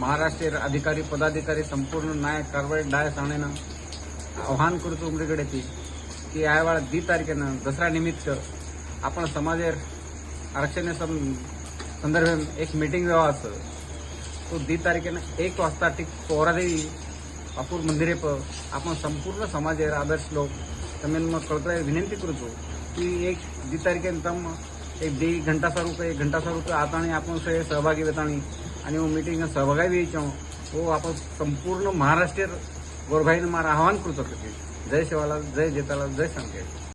महाराष्ट्रीय अधिकारी पदाधिकारी संपूर्ण नायक कारवाई डाय सांगणेनं आव्हान करतो उमरीकडे ती की ह्या वेळा दी तारखेनं दसरा निमित्त आपण समाजेर आरक्षण संदर्भात एक मीटिंग जावा असं. तो दी तारखेनं एक वाजता टिक पोहरादेवी अपूर मंदिरे प आपण संपूर्ण समाजेर आदर्श लोक तमें मग कळकळे विनंती करतो की एक दी तारखेन तम एक दी घंटा सा रुपये एक घंटा सा रुपये आताणी आपण सगळे सहभागी वेताणी आणि वो मीटिंग सहभागी व्हायचो. हो आपण संपूर्ण महाराष्ट्र गोरभाईनं मारा आव्हान करतो जय शिवालाल जय जेतालाल जय संकेत.